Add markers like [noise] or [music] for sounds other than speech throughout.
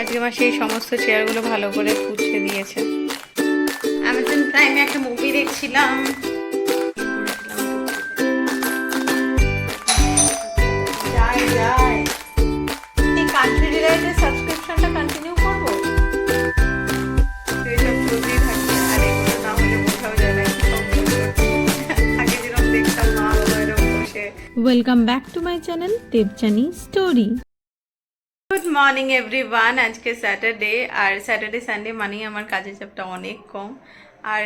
আজকে আমার সেই সমস্ত চেয়ারগুলো ভালো করে পুছে দিয়েছে। অ্যামাজন প্রাইমে একটা মুভি দেখছিলাম। সাবস্ক্রিপশনটা কন্টিনিউ করব? Welcome back to my channel Debjani story good morning everyone আজকে স্যাটারডে আর স্যাটারডে সানডে মানেই আমার কাজের চাপটা অনেক কম। আর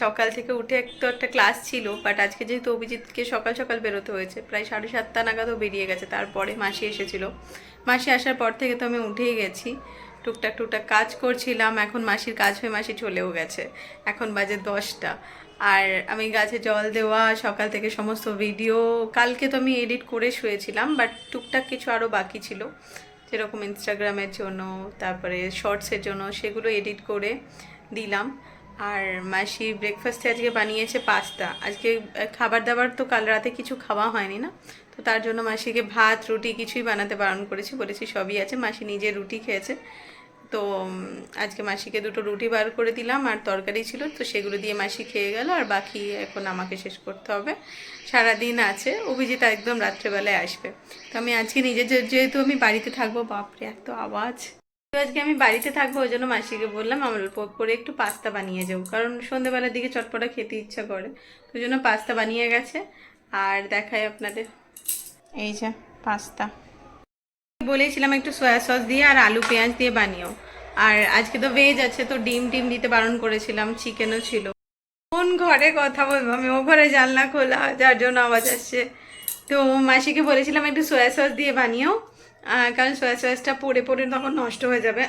সকাল থেকে উঠে তো একটা ক্লাস ছিল বাট আজকে যেহেতু অভিজিৎকে সকাল সকাল বেরোতে হয়েছে, প্রায় সাড়ে সাতটা নাগাদও বেরিয়ে গেছে, তারপরে মাসি এসেছিল। মাসি আসার পর থেকে তো আমি উঠেই গেছি। টুকটাক টুকটাক কাজ করছিলাম, এখন মাসির কাজ হয়ে মাসি চলেও গেছে। এখন বাজে দশটা। আর আমি গাছে জল দেওয়া, সকাল থেকে সমস্ত ভিডিও কালকে তো আমি এডিট করে শুয়েছিলাম বাট টুকটাক কিছু আরও বাকি ছিল। যেরকম ইনস্টাগ্রামের জন্য, তারপরে শর্টসের জন্য সেগুলো এডিট করে দিলাম। আর মাসি ব্রেকফাস্টে আজকে বানিয়েছে পাস্তা। আজকে খাবার দাবার তো কাল রাতে কিছু খাওয়া হয়নি না। তো তার জন্য মাসিকে ভাত, রুটি কিছুই বানাতে বারণ করেছি, বলেছি সবই আছে। মাসি নিজে রুটি খেয়েছে। তো আজকে মাসিকে দুটো রুটি বার করে দিলাম আর তরকারি ছিল, তো সেগুলো দিয়ে মাসি খেয়ে গেল আর বাকি এখন আমাকে শেষ করতে হবে। সারাদিন আছে, অভিজিৎ একদম রাত্রেবেলায় আসবে। তো আমি আজকে নিজে যেহেতু আমি বাড়িতে থাকব, বাপরে এত আওয়াজ। তো আজকে আমি বাড়িতে থাকব, ওই জন্য মাসিকে বললাম আমার অল্প করে একটু পাস্তা বানিয়ে যাব, কারণ সন্ধ্যেবেলার দিকে চটপটা খেতে ইচ্ছা করে। তো ওই জন্য পাস্তা বানিয়ে গেছে, আর দেখাই আপনাদের। এই যে, পাস্তা। বলেছিলাম একটু সয়া সস দিয়ে আর আলু পেঁয়াজ দিয়ে বানিও। আর আজকে তো ভেজ আছে, তো ডিম টিম দিতে বারণ করেছিলাম চিকেনও ছিল। কোন ঘরে কথা বলব? আমি ও ঘরে জানলা খোলা, যার জন্য আওয়াজ আসছে। তো মাসিকে বলেছিলাম একটু সয়া সস দিয়ে বানিও। কারণ সয়া সসটা পড়ে পড়ে তখন নষ্ট হয়ে যাবে।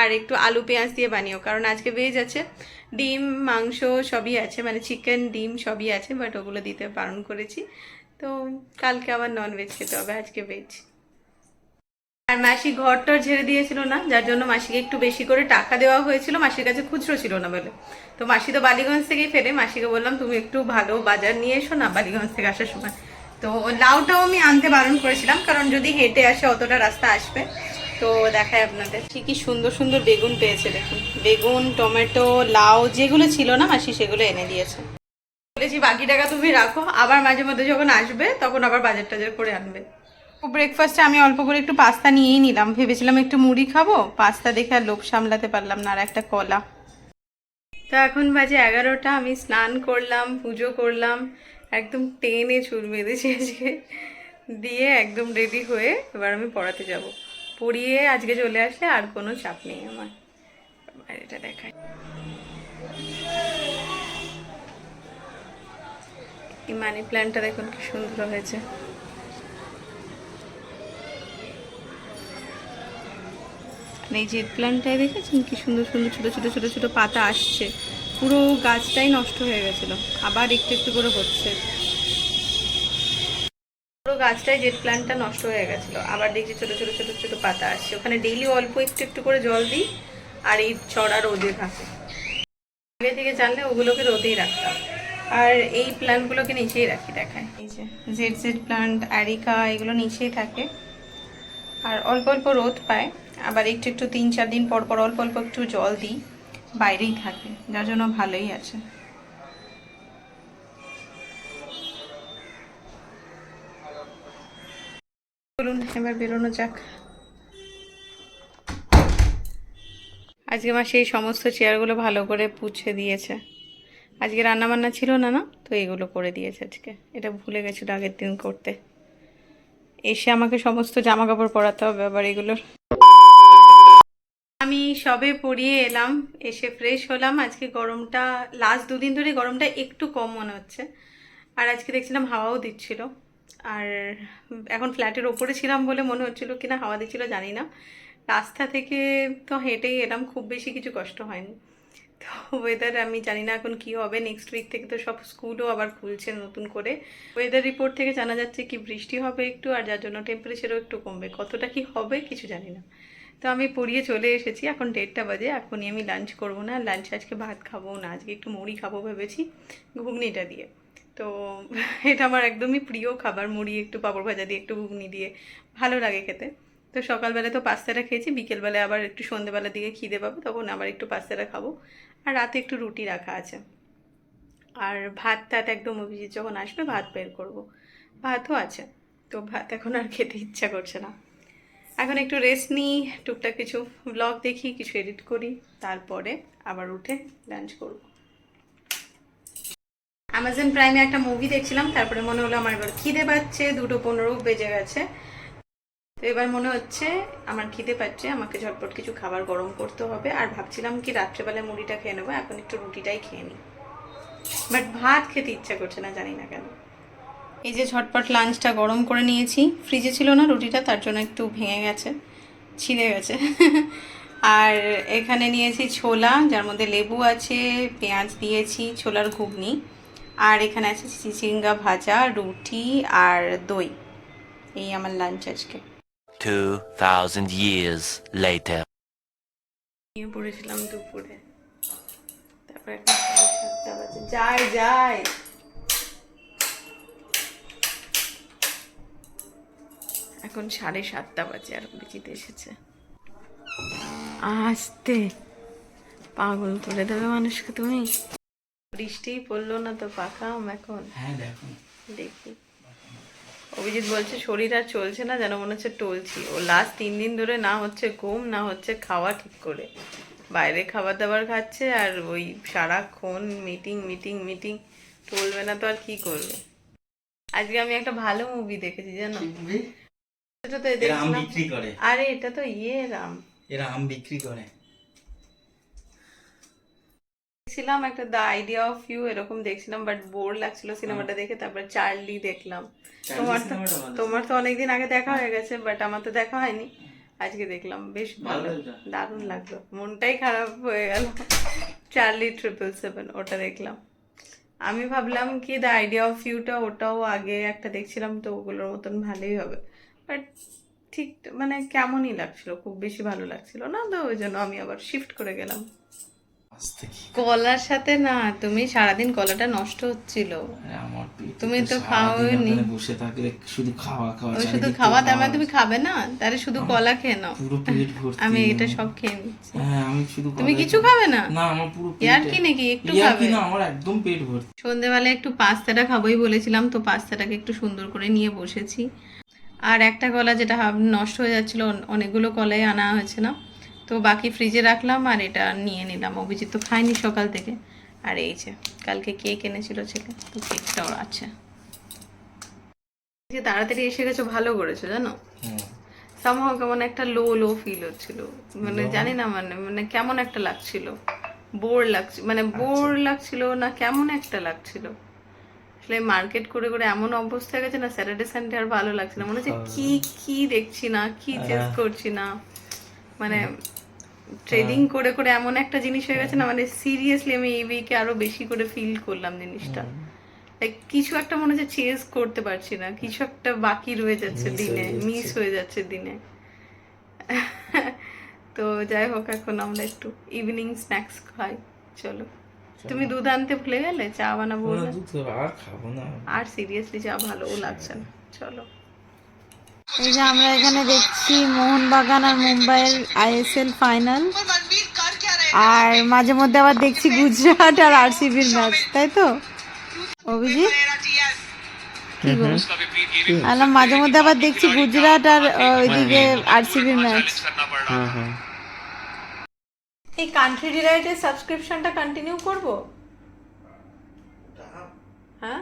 আর একটু আলু পেঁয়াজ দিয়ে বানিও। কারণ আজকে ভেজ আছে, ডিম, মাংস সবই আছে মানে চিকেন ডিম সবই আছে বাট ওগুলো দিতে বারণ করেছি। তো কালকে আবার নন ভেজ খেতে হবে, আজকে ভেজ আর মাসি ঘর টর ঝেড়ে দিয়েছিল না যার জন্য মাসিকে একটু বেশি করে টাকা দেওয়া হয়েছিল মাসির কাছে খুচরো ছিল না বলে। তো মাসি তো বালিগঞ্জ থেকেই ফেরে মাসিকে বললাম তুমি একটু ভালো বাজার নিয়ে এসো না বালিগঞ্জ থেকে আসার সময়। তো লাউটাও আমি আনতে বারণ করেছিলাম কারণ যদি হেঁটে আসে অতটা রাস্তা আসবে তো দেখায় আপনাদের। সে কি সুন্দর সুন্দর বেগুন পেয়েছে দেখুন। বেগুন টমেটো লাউ যেগুলো ছিল না মাসি সেগুলো এনে দিয়েছে। বলেছি বাকি টাকা তুমি রাখো। আবার মাঝে মধ্যে যখন আসবে তখন আবার বাজার টাজার করে আনবে। ব্রেকফাস্টে আমি অল্প করে একটু পাস্তা নিয়েই নিলাম। ভেবেছিলাম একটু মুড়ি খাব, পাস্তা দেখে আর লোভ সামলাতে পারলাম না, আর একটা কলা। তো এখন বাজে এগারোটা, আমি স্নান করলাম, পুজো করলাম, একদম টেনে চুল বেঁধেছি আজকে। দিয়ে একদম রেডি হয়ে এবার আমি পড়াতে যাব। পড়িয়ে আজকে চলে আসলে আর কোনো চাপ নেই আমার। বাইরেটা দেখাই। এই মানি প্ল্যান্টটা দেখুন কি সুন্দর হয়েছে। এই জেড প্ল্যান্টটাই দেখেছেন কি সুন্দর সুন্দর ছোটো ছোটো ছোটো ছোটো পাতা আসছে? পুরো গাছটাই নষ্ট হয়ে গেছিল। আবার একটু একটু করে হচ্ছে। পুরো গাছটাই জেড প্ল্যান্টটা নষ্ট হয়ে গেছিল। আবার দেখছি ছোটো ছোটো ছোটো ছোটো পাতা আসছে। ওখানে ডেইলি অল্প একটু একটু করে জল দিই আর এই চড়া রোদে থাকে আগে থেকে জানলে ওগুলোকে রোদেই রাখতাম। আর এই প্ল্যান্টগুলোকে নিচেই রাখি দেখায়। এই যে জেড জেড প্ল্যান্ট অ্যারিকা এগুলো নিচেই থাকে। আর অল্প অল্প রোদ পায়। আবার একটু একটু তিন চার দিন পর পর অল্প অল্প একটু জল দিই, বাইরেই থাকে, যার জন্য ভালোই আছে। বলুন এবার বেরোনো যাক। আজকে মা সেই সমস্ত চেয়ারগুলো ভালো করে পুছে দিয়েছে। আজকে রান্না বান্না ছিল না না? তো এগুলো করে দিয়েছে আজকে। এটা ভুলে গেছিল আগের দিন করতে। এসে আমাকে সমস্ত জামা কাপড় পরাতে হবে আবার এগুলোর। সবে পরিয়ে এলাম, এসে ফ্রেশ হলাম। আজকে গরমটা লাস্ট দুদিন ধরে গরমটা একটু কম মনে হচ্ছে। আর আজকে দেখছিলাম হাওয়াও দিচ্ছিল। আর এখন ফ্ল্যাটের ওপরে ছিলাম বলে মনে হচ্ছিল কিনা, হাওয়া দিচ্ছিল জানি না। রাস্তা থেকে তো হেঁটেই এলাম, খুব বেশি কিছু কষ্ট হয়নি। তো ওয়েদার আমি জানি না এখন কি হবে নেক্সট উইক থেকে তো সব স্কুলও আবার খুলছে নতুন করে। ওয়েদার রিপোর্ট থেকে জানা যাচ্ছে কি বৃষ্টি হবে একটু, আর যার জন্য টেম্পারেচারও একটু কমবে। কতটা কি হবে, কিছু জানি না। তো আমি পড়িয়ে চলে এসেছি, এখন দেড়টা বাজে, এখনই আমি লাঞ্চ করব না লাঞ্চ আজকে ভাত খাব না, আজকে একটু মুড়ি খাব ভেবেছি, ঘুগনিটা দিয়ে। তো এটা আমার একদমই প্রিয় খাবার, মুড়ি একটু, পাঁপড় ভাজা দিয়ে একটু, ঘুগনি দিয়ে, ভালো লাগে খেতে। তো সকালবেলা তো পাস্তাটা খেয়েছি, বিকেলবেলা আবার একটু সন্ধেবেলার দিকে খিদে পাবো, তখন আবার একটু পাস্তাটা খাব। আর রাতে একটু রুটি রাখা আছে। আর ভাত টাত একদম অভিজিৎ যখন আসবে, ভাত বের করব। ভাতও আছে, তো ভাত এখন আর খেতে ইচ্ছা করছে না। এখন একটু রেস্ট নিই, টুকটাক কিছু ব্লগ দেখি, কিছু এডিট করি, তারপরে আবার উঠে লাঞ্চ করব। অ্যামাজন প্রাইমে একটা মুভি দেখছিলাম, তারপরে মনে হলো আমার এবার খিদে পাচ্ছে, দুটো পনেরো বেজে গেছে। তো এবার মনে হচ্ছে আমার খিদে পাচ্ছে, আমাকে ঝটপট কিছু খাবার গরম করতে হবে। আর ভাবছিলাম কি রাত্রেবেলায় মুড়িটা খেয়ে নেব, এখন একটু রুটিটাই খেয়ে নিই। বাট ভাত খেতে ইচ্ছা করছে না, জানি না কেন। এই যে ঝটপট লাঞ্চটা গরম করে নিয়েছি। ফ্রিজে ছিল না রুটিটা তার জন্য একটু ভেঙে গেছে ছিঁড়ে গেছে। আর এখানে নিয়েছি ছোলা যার মধ্যে লেবু আছে পেঁয়াজ দিয়েছি ছোলার ঘুগনি। আর এখানে আছে চিচিঙ্গা ভাজা রুটি আর দই। এই আমার লাঞ্চ আজকে। 2,000 years later. নিয়ে পড়েছিলাম দুপুরে। তারপর যাই যাই। এখন সাড়ে সাতটা বাজে আর অভিজিৎ এসেছে। আসতে। পাগল তুলে দেবে মানুষকে তুমি। বৃষ্টি পড়ল না তো পাকাম এখন। হ্যাঁ দেখি। অভিজিৎ বলছে শরীর আর চলছে না যেন মনে হচ্ছে টলছি। ও লাস্ট তিন দিন ধরে না হচ্ছে ঘুম না হচ্ছে খাওয়া ঠিক করে। বাইরে খাবার দাবার খাচ্ছে আর ওই সারাক্ষণ মিটিং মিটিং মিটিং টলবে না তো আর কি করবে? আজকে আমি একটা ভালো মুভি দেখেছি জানো? সেটা তো এরা আম বিক্রি করে। আরে এটা তো ইয়ে রাম এরা আম বিক্রি করে। দেখছিলাম একটা দ্য আইডিয়া অফ ইউ এরকম দেখছিলাম বাট বোর লাগছিল সিনেমাটা দেখে তারপর চার্লি দেখলাম। তোমার তো তোমার তো অনেকদিন আগে দেখা হয়ে গেছে বাট আমার তো দেখা হয়নি। আজকে দেখলাম বেশ ভালো? দারুণ লাগল। মনটাই খারাপ হয়ে গেল। চার্লি ট্রিপল সেভেন ওটা দেখলাম। আমি ভাবলাম কি দ্য আইডিয়া অফ ইউটা ওটাও আগে একটা দেখছিলাম তো ওগুলোর মতন ভালোই হবে। বাট ঠিক মানে কেমনই লাগছিল? খুব বেশি ভালো লাগছিল না? তো ওই জন্য আমি আবার শিফট করে গেলাম। কলার সাথে না তুমি সারাদিন কলাটা নষ্ট হচ্ছিল। পেটে তুমি তো। ওখানে বসে থাকলে শুধু খাওয়া খাওয়া শুধু খাওয়া তার মানে তুমি খাবে না? তাহলে শুধু কলা খেয়ে নাও। পুরো পেট ভর্তি। আমি এটা সব খেয়ে নিচ্ছি। হ্যাঁ আমি শুধু তুমি কিছু খাবে না? না আমার পুরো ইয়ার কি নাকি? একটু খাবে। না আমার একদম পেট ভর্তি। সন্ধেবেলায় একটু পাস্তাটা খাবোই বলেছিলাম তো পাস্তাটাকে একটু সুন্দর করে নিয়ে বসেছি। আর একটা কলা যেটা নষ্ট হয়ে যাচ্ছিল অন- অনেকগুলো কলাই আনা হয়েছে না তো বাকি ফ্রিজে রাখলাম আর এটা নিয়ে নিলাম। অভিজিৎ তো খায়নি সকাল থেকে। আর এই যে কালকে কেক এনেছিল ছেলে তো কেকটাও আছে। যে তাড়াতাড়ি এসে গেছো ভালো করেছ জানো। সামহাও কেমন একটা লো লো ফিল হচ্ছিল। মানে জানি না মানে মানে কেমন একটা লাগছিল। বোর লাগছিল মানে বোর লাগছিল না কেমন একটা লাগছিল। আসলে মার্কেট করে করে এমন অবস্থা হয়ে গেছে না স্যাটারডে সানডে আর ভালো লাগছে না। মনে হচ্ছে কি কি দেখছি না কি চেস করছি না। মানে ট্রেডিং করে করে এমন একটা জিনিস হয়ে গেছে না মানে সিরিয়াসলি আমি এই উইকে আরও বেশি করে ফিল করলাম জিনিসটা। কিছু একটা মনে হচ্ছে চেস করতে পারছি না কিছু একটা বাকি রয়ে যাচ্ছে দিনে মিস হয়ে যাচ্ছে দিনে। [laughs] তো যাই হোক এখন আমরা একটু ইভিনিং স্ন্যাক্স খাই চলো। তুমি দুধ আনতে ভুলে গেলে? চা বানাবো আর খাব না। আর সিরিয়াসলি চা ভালোও লাগছে না। চলো। এই যে আমরা এখানে দেখছি মোহনবাগান আর মুম্বাইয়ের আইএসএল ফাইনাল। আর মাঝে মধ্যে আবার দেখছি গুজরাট আর আর আরসিবির ম্যাচ তাই তো? অভিজিৎ? মাঝে মধ্যে আবার দেখছি গুজরাট আর ওইদিকে আরসিবির ম্যাচ এই কান্ট্রি ডিলাইটের সাবস্ক্রিপশনটা কন্টিনিউ করব? হ্যাঁ?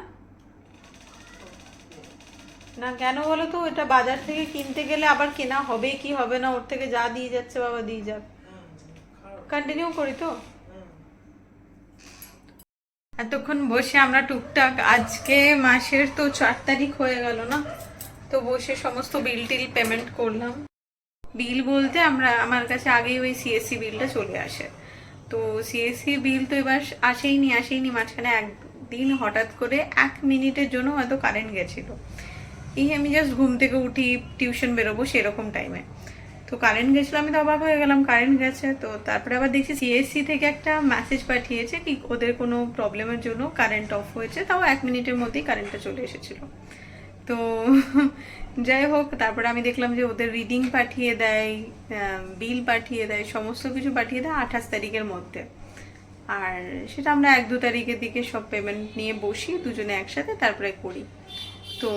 না কেন বলো তো? এটা বাজার থেকে কিনতে গেলে আবার কেনা হবে কি হবে না? ওর থেকে যা দিয়ে যাচ্ছে বাবা দিয়ে যাক। কন্টিনিউ করি তো? এতক্ষণ বসে আমরা টুকটাক আজকে মাসের তো চার তারিখ হয়ে গেল না? তো বসে সমস্ত বিল টিল পেমেন্ট করলাম। বিল বলতে আমরা, আমার কাছে আগেই ওই সিএসসি বিলটা চলে আসে। তো সিএসসি বিল তো এবার আসেইনি আসেইনি মাঝখানে একদিন হঠাৎ করে এক মিনিটের জন্য হয়তো কারেন্ট গেছিল। এই আমি জাস্ট ঘুম থেকে উঠি, টিউশন বেরোবো সেরকম টাইমে তো কারেন্ট গেছিল, আমি তো অবাক হয়ে গেলাম, কারেন্ট গেছে। তো তারপরে আবার দেখছি সিএসসি থেকে একটা মেসেজ পাঠিয়েছে কি, ওদের কোনো প্রবলেমের জন্য কারেন্ট অফ হয়েছে, তাও এক মিনিটের মধ্যেই কারেন্টটা চলে এসেছিল। তো [laughs] যাই হোক, তারপরে আমি দেখলাম যে ওদের রিডিং পাঠিয়ে দেয় বিল পাঠিয়ে দেয়, সমস্ত কিছু পাঠিয়ে দেয় আঠাশ তারিখের মধ্যে। আর সেটা আমরা এক দু তারিখের দিকে সব পেমেন্ট নিয়ে বসি, দুজনে একসাথে তারপরে করি। তো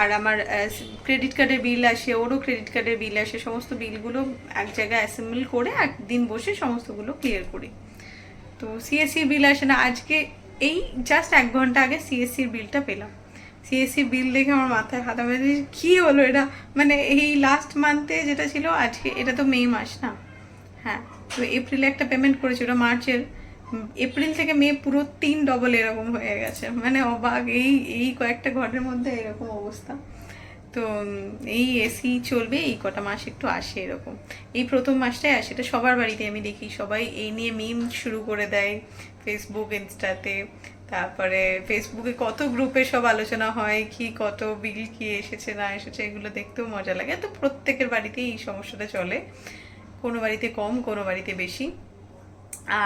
আর আমার ক্রেডিট কার্ডের বিল আসে, ওরও ক্রেডিট কার্ডের বিল আসে, সমস্ত বিলগুলো এক জায়গায় অ্যাসেম্বল করে একদিন বসে সমস্তগুলো ক্লিয়ার করি। তো সিএসসি বিল আসে না, আজকে এই জাস্ট এক ঘণ্টা আগে সিএসসির বিলটা পেলাম। সিএসসি বিল দেখে আমার মাথায় হাত বলছি, কি হলো এটা? মানে এই লাস্ট মান্থে যেটা ছিল আজকে এটা তো মে মাস না। হ্যাঁ তো এপ্রিলে একটা পেমেন্ট করেছিল ওটা মার্চের এপ্রিল থেকে মে পুরো তিন ডবল এরকম হয়ে গেছে। মানে অবাক এই এই কয়েকটা ঘরের মধ্যে এরকম অবস্থা। তো এই এসি চলবে এই কটা মাস একটু আসে এরকম। এই প্রথম মাসটাই আসে এটা সবার বাড়িতে আমি দেখি। সবাই এই নিয়ে মিম শুরু করে দেয় ফেসবুক ইনস্টাতে তারপরে ফেসবুকে কত গ্রুপে সব আলোচনা হয়, কি কত বিল কি এসেছে, না এসেছে, এগুলো দেখতেও মজা লাগে। তো প্রত্যেকের বাড়িতেই এই সমস্যাটা চলে। কোনো বাড়িতে কম, কোনো বাড়িতে বেশি।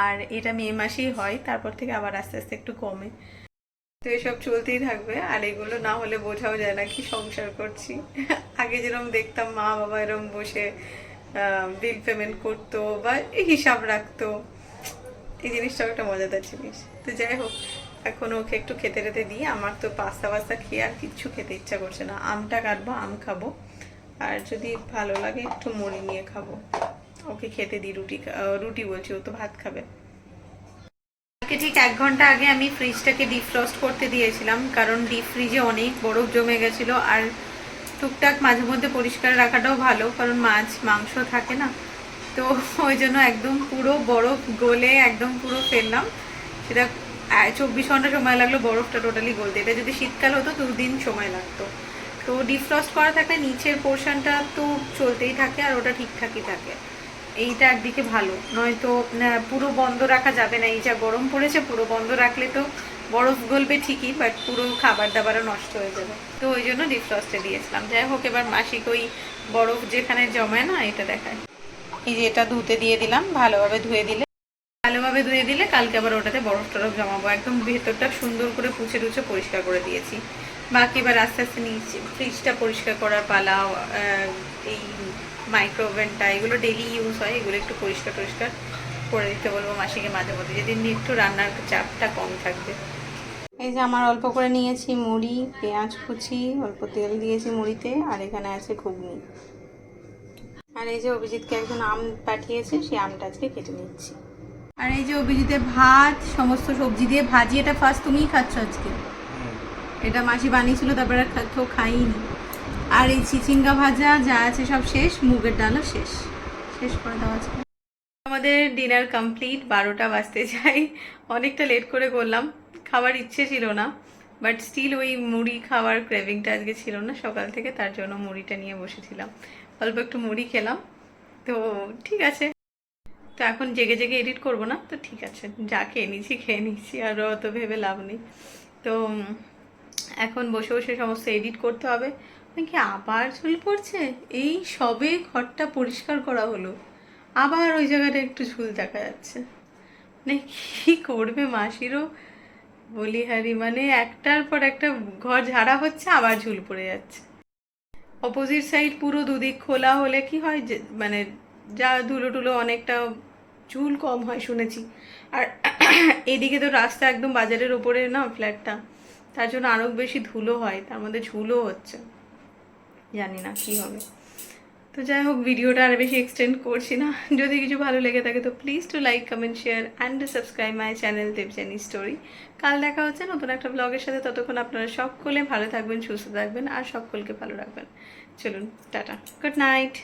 আর এটা মে মাসেই হয়, তারপর থেকে আবার আস্তে আস্তে একটু কমে। তো এসব চলতেই থাকবে, আর এগুলো না হলে বোঝাও যায় না কি সংসার করছি। আগে যেরকম দেখতাম মা বাবা এরকম বসে বিল পেমেন্ট করতো বা হিসাব রাখতো। এই জিনিসটাও একটা মজাদার জিনিস। তো যাই হোক এখন ওকে একটু খেতে টেতে দিই। আমার তো পাস্তা পাস্তা খেয়ে আর কিচ্ছু খেতে ইচ্ছা করছে না। আমটা কাটবো, আম খাব। আর যদি ভালো লাগে একটু মুড়ি নিয়ে খাব। ওকে খেতে দিই রুটি রুটি বলছি, ও তো ভাত খাবে। আজকে ঠিক এক ঘণ্টা আগে আমি ফ্রিজটাকে ডিফ্রস্ট করতে দিয়েছিলাম, কারণ ডিপ ফ্রিজে অনেক বরফ জমে গেছিল। আর টুকটাক মাঝে মধ্যে পরিষ্কার রাখাটাও ভালো, কারণ মাছ, মাংস থাকে না। তো ওই জন্য একদম পুরো বরফ গলে একদম পুরো ফেললাম। সেটা চব্বিশ ঘণ্টা সময় লাগল, বরফটা টোটালি গলতে। এটা যদি শীতকাল হতো, দুদিন সময় লাগতো। তো ডিফ্রস্ট করা থাকলে নিচের পোর্শনটা তো চলতেই থাকে আর ওটা ঠিকঠাকই থাকে। এইটা একদিকে ভালো। নয়তো পুরো বন্ধ রাখা যাবে না। এই যা গরম পড়েছে, পুরো বন্ধ রাখলে তো বরফ গলবে ঠিকই বাট পুরো খাবার দাবারও নষ্ট হয়ে যাবে। তো ওই জন্য ডিফ্রস্টে দিয়েছিলাম। যাই হোক, এবার মাসিক ওই বরফ যেখানে জমায় না, এটা দেখায়। এই যে এটা ধুতে দিয়ে দিলাম, ভালোভাবে ধুয়ে দিলে ভালোভাবে ধুয়ে দিলে কালকে আবার ওটাতে বরফ টরফ জমাবো। একদম ভেতরটা সুন্দর করে পুছে টুছে পরিষ্কার করে দিয়েছি। বাকি এবার আস্তে আস্তে নিচে ফ্রিজটা পরিষ্কার করার পালা এই মাইক্রোওভেনটা এগুলো ডেলি ইউজ হয়, এগুলো একটু পরিষ্কার টরিষ্কার করে দিতে বলব মাসিকে মাঝে মধ্যে। যেদিন একটু রান্নার চাপটা কম থাকবে। এই যে আমার অল্প করে নিয়েছি মুড়ি, পেঁয়াজ কুচি, অল্প তেল দিয়েছি মুড়িতে, আর এখানে আছে ঘুগনি। আর এই যে অভিজিৎকে একজন আম পাঠিয়েছে সেই আমটা আজকে কেটে নিচ্ছি। আর এই যে অভিজিতের ভাত, সমস্ত সবজি দিয়ে ভাজি, এটা ফার্স্ট তুমিই খাচ্ছ আজকে? এটা মাসি বানিয়েছিল, তারপরে আর কেউ খাইনি আর এই চিচিঙ্গা ভাজা যা আছে সব শেষ, মুগের ডালও শেষ। শেষ করে দেওয়া আছে। আমাদের ডিনার কমপ্লিট, বারোটা বাজতে যাই অনেকটা লেট করে করলাম খাবার ইচ্ছে ছিল না। বাট স্টিল ওই মুড়ি খাওয়ার ক্রেভিংটা আজকে ছিল না, সকাল থেকে তার জন্য মুড়িটা নিয়ে বসেছিলাম। অল্প একটু মুড়ি খেলাম। তো ঠিক আছে তো এখন জেগে জেগে এডিট করব না? তো ঠিক আছে, যা খেয়ে নিচ্ছি খেয়ে নিচ্ছি আর অত ভেবে লাভ নেই। তো এখন বসে বসে সমস্ত এডিট করতে হবে। নাকি আবার ঝুল পড়ছে? এই সবে ঘরটা পরিষ্কার করা হলো। আবার ওই জায়গাটা একটু ঝুল দেখা যাচ্ছে। মানে কি করবে মাসিরও? বলিহারি মানে একটার পর একটা ঘর ঝাড়া হচ্ছে, আবার ঝুল পড়ে যাচ্ছে। অপোজিট সাইড পুরো দুদিক খোলা হলে কি হয়? মানে যা ধুলো টুলো অনেকটা চুল কম হয় শুনেছি। আর এদিকে তো রাস্তা একদম বাজারের ওপরে না ফ্ল্যাটটা। তার জন্য আরও বেশি ধুলো হয়, তার মধ্যে ঝুলও হচ্ছে। জানি না কি হবে। তো যাই হোক, ভিডিওটা আর বেশি এক্সটেন্ড করছি না। যদি কিছু ভালো লেগে থাকে তো please to like comment share and subscribe my channel Debjani story কাল দেখা হচ্ছে নতুন একটা ব্লগের সাথে। ততক্ষণ আপনারা সকলে ভালো থাকবেন, সুস্থ থাকবেন আর সকলকে ভালো রাখবেন। চলুন, টাটা। Good night